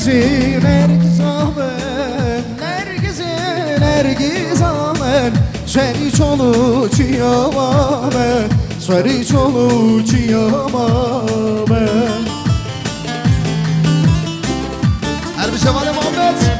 Nergiz'i, Nergiz amen Nergiz'i, Nergiz amen Seni çolucuyam amen Seni çolucuyam amen Her bir şevalim Ahmet.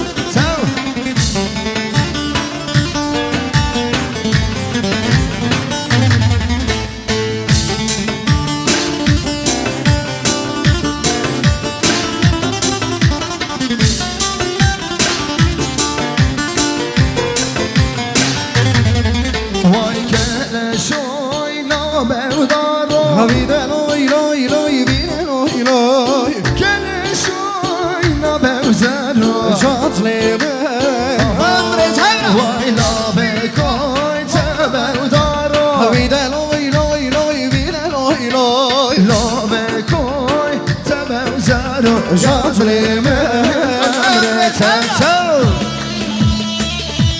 جازلي مرتب تو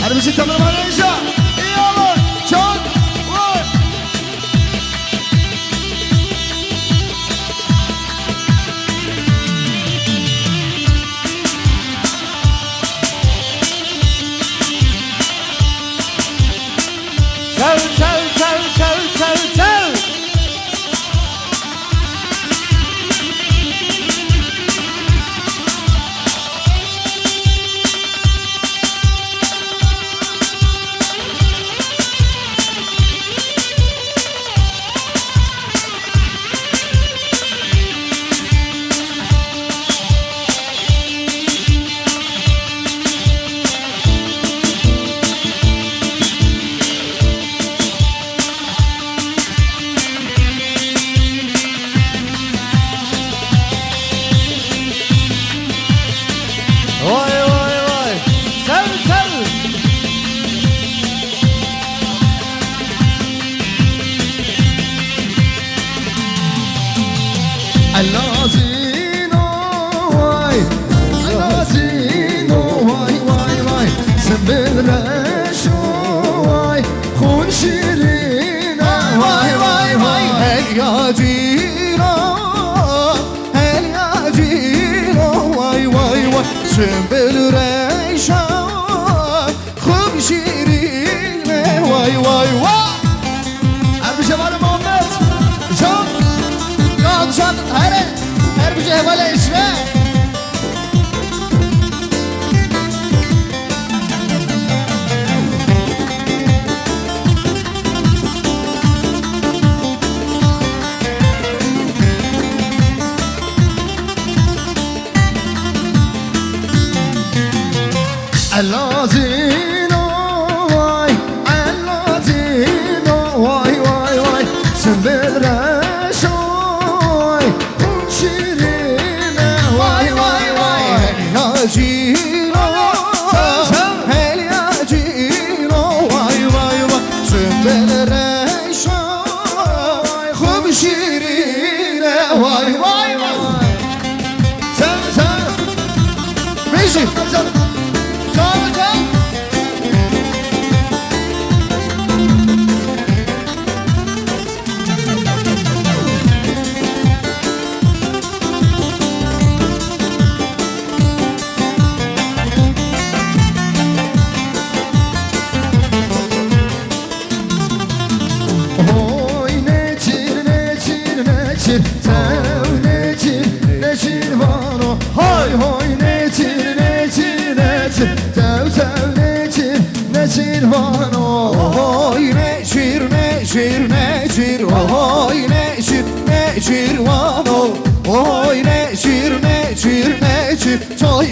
عربي ستة مرة إن شاء الله بالرشواي خون شيرين واي واي واي هل يا جيرو هل يا جيرو واي واي واي شمبلو celebrar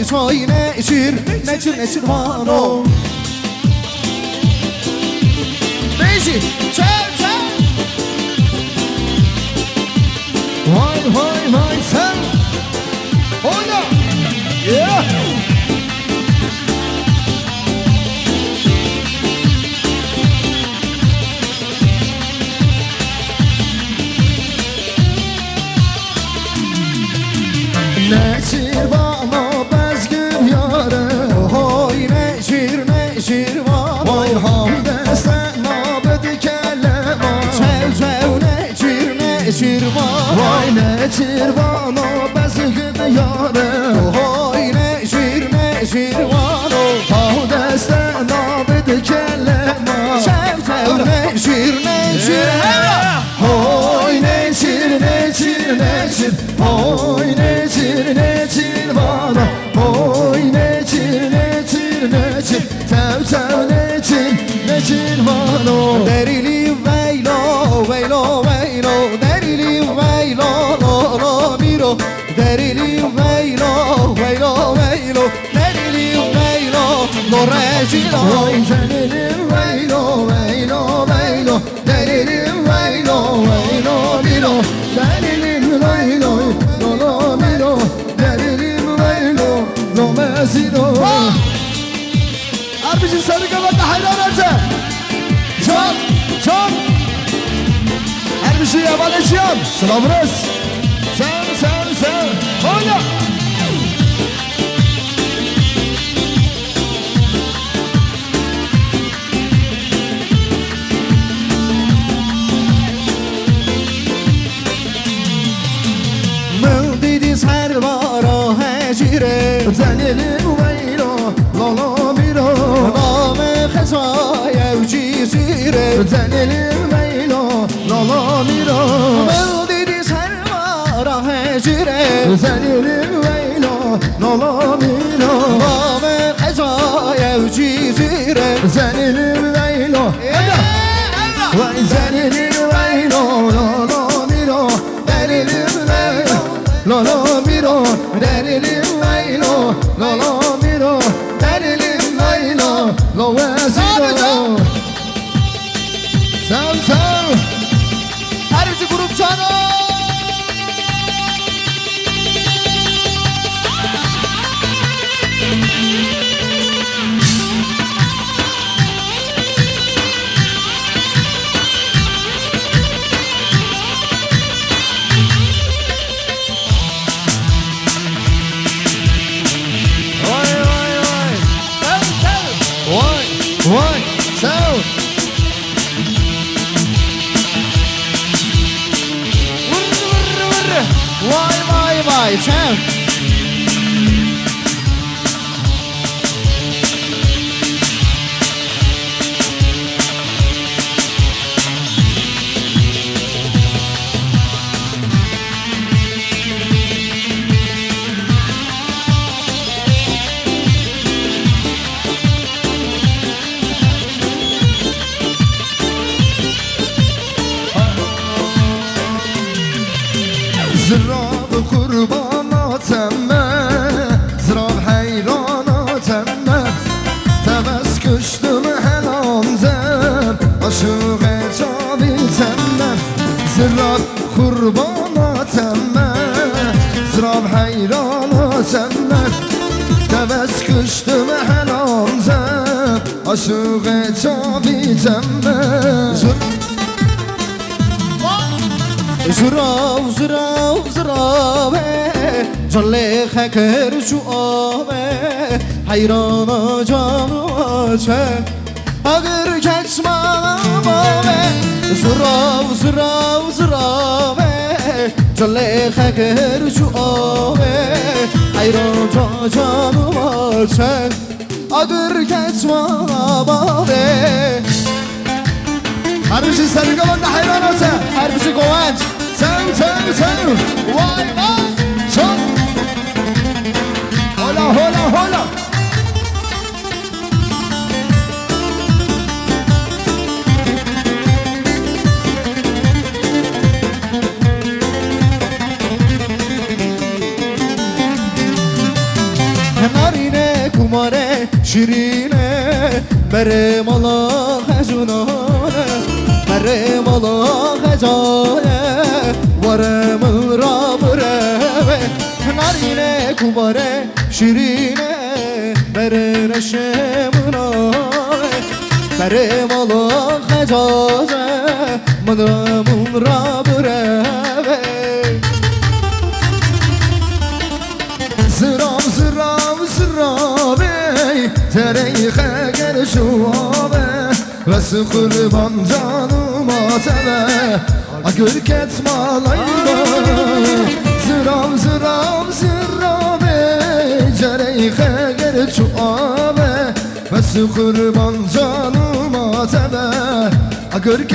چای نشیر نشیر نشیر هانو بیشی چل چل getir bana bezgin yâre. Vecilo Senelim veylo veylo veylo Delilim veylo veylo bilo Delilim veylo lolo bilo Delilim veylo lo mezilo Abicim sarı kafatta hayran önce Çok çok Her bir şey yapan eşyam Sıla burası. دل ویلا لالا میرا نام خزای اوجی زیره زنل ویلا لالا میرا بلدی سر ما راه زیره زنل ویلا لالا میرا Vay vay vay sen زراب قربانا تمه زراب حیرانا تمه تبس کشتم هلام زم عشوق جابی تمه زراب قربانا تمه زراب حیرانا تمه تبس کشتم هلام زم عشوق جابی تمه زراب زراب زراب Canle heker şu ave Hayrana canı açe Ağır geçme ave Zırav zırav zırave Canle heker şu ave Hayrana canı açe Ağır geçme ave Harbisi sarı kalan da hayran olsa Harbisi kovanç Sen sen sen Vay vay hola hola. Narine kumare şirine Merem Allah hezunane Merem Allah hezane Varem ırak را بره نارینه کماره شیرینه بره نشمنانه بره مالا خجانه منامون را بره Zıram zıram zıram ey Tereyhe gel şu ave Ve sıkırban canıma teve Agürk etme layla Zıram zıram zıram ey Tereyhe gel şu ave. Ve sıkırban canıma teve Agürk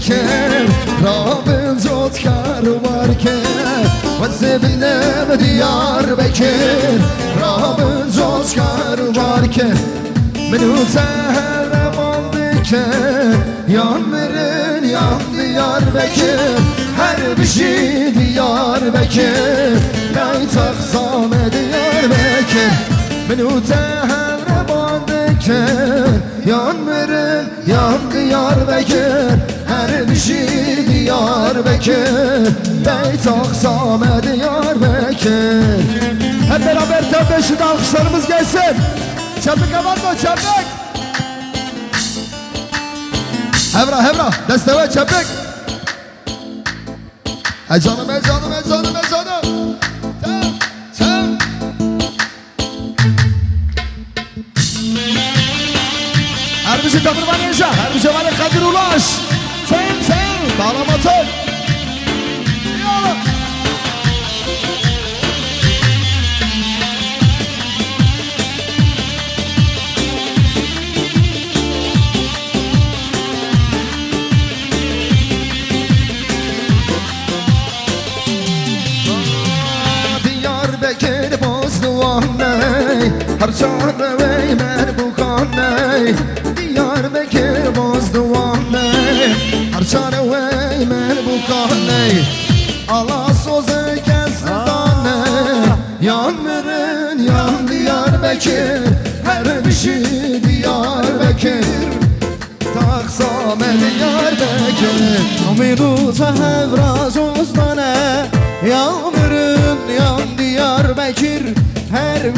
diyar beker Rabin zotkar varken Vazibinem diyar beker Rabin zotkar varken Beni zehreman diken Yan verin yan diyar bekir Her bir şey diyar bekir Lay taksam diyar bekir Beni zehreman diken Yan verin yan diyar bekir Her bir şey diyar bekir Lay taksam diyar bekir Hep beraber tebeşi alkışlarımız gelsin. Çabuk abartma çabuk Hevra hevra desteve çabuk Ey canım ey canım ey canım ey canım. Her bir şey Her bir şey ya Kadir Ulaş Sen sen Yalım Diyarbakır Bozdoğan ney Harçanı ve merbukan ney Bekir Her bişi şey diyar Bekir Taksam diyar Bekir Aminuta hevraz ozdane Yağmurun yan diyar Bekir Her bir.